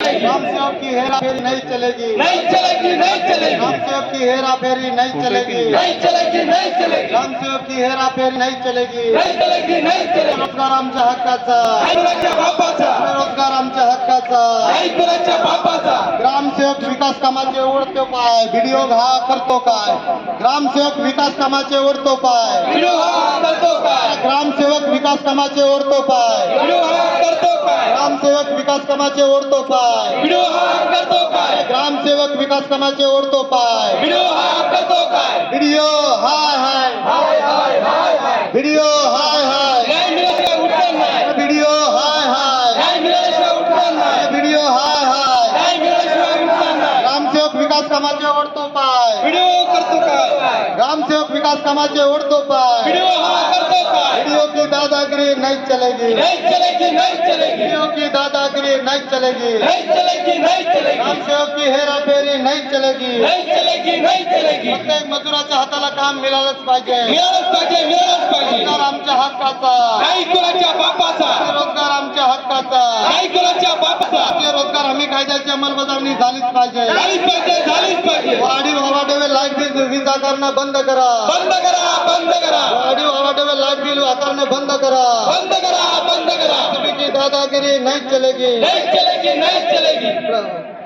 ग्राम सेवक की हेरा फेरी नहीं चलेगी। नहीं चलेगी नहीं चलेगी। ग्राम सेवक की हेरा फेरी नहीं चलेगी। नहीं चलेगी नहीं चलेगी। ग्राम सेवक की हेरा फेरी नहीं चलेगी। नहीं चलेगी नहीं चलेगी। रोजगार आमच्या हक्काचा नाही कुणाच्या बापाचा रोजगार आमच्या हक्काचा नाही कुणाच्या बापाचा ग्रामसेवक विकास कामाचे ओढतो पाय व्हिडिओ हा करतो काय ग्रामसेवक विकास कामाचे ओढतो पाय। व्हिडिओ हा करतो काय ग्रामसेवक विकास कामाचे ओढतो पाय। व्हिडिओ हा करतो काय ग्रामसेवक विकास कामाचे ओढतो पाय. करतो काय ग्रामसेवक विकास कामाचे ओढतो पाय. करतो काय ग्रामसेवक विकास कामाचे ओढतो पाय. व्हिडिओ करतो काय ग्रामसेवक विकास कामाचे ओढतो पाय. व्हिडिओ हा करतो काय वीडियो की दादागिरी नहीं चलेगी. नाही चलेगी नाही चलेगी. वीडियो की दादागिरी नहीं चलेगी. नाही चलेगी नाही चलेगी. ग्रामसेवक की हेराफेरी नहीं चलेगी. नाही चलेगी नाही चलेगी. प्रत्येक मजुराच्या हाताला काम मिळालंच पाहिजे. मिळालंच पाहिजे मिळालंच पाहिजे. रोजगार आमच्या हक्काचा. नाही कुणाच्या बापाचा. रोजगार आमच्या हक्काचा. नाही कुणाच्या बापाचा. आपले रोजगार हमी कायद्याची झालीच पाहिजे झालीच पाहिजे झालीच पाहिजे वाढीव हवाडेवे लाईट बिल वीज आकारणं बंद करा। बंद करा बंद करा। वाढीव हवाडेवे लाईट बिल आकारणं बंद करा। बंद करा बंद करा। की दादागिरी नहीं चलेगी। नाही चलेगी नाही चलेगी।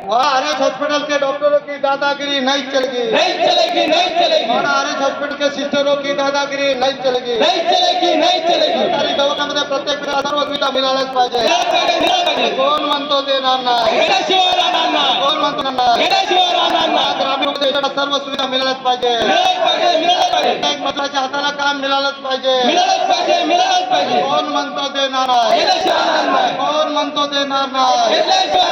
वहाँ आरएच हॉस्पिटल के डॉक्टरों की दादागिरी नहीं चलेगी। नाही चलेगी नाही चलेगी। वहाँ आरएच हॉस्पिटल के सिस्टरों की दादागिरी नहीं चलेगी। नहीं चलेगी नाही चलेगी। सरकारी दवाखान्यामध्ये प्रत्येक सर्व सुविधा मिळाल्याच पाहिजे कोण म्हणतो घेण्याशिवाय राहणार नाही। सर्व सुविधा मिळाल्याच पाहिजे. मजुराच्या हाताला काम मिळालंच पाहिजे. कोण म्हणतो देणार नाही कोण म्हणतो देणार नाही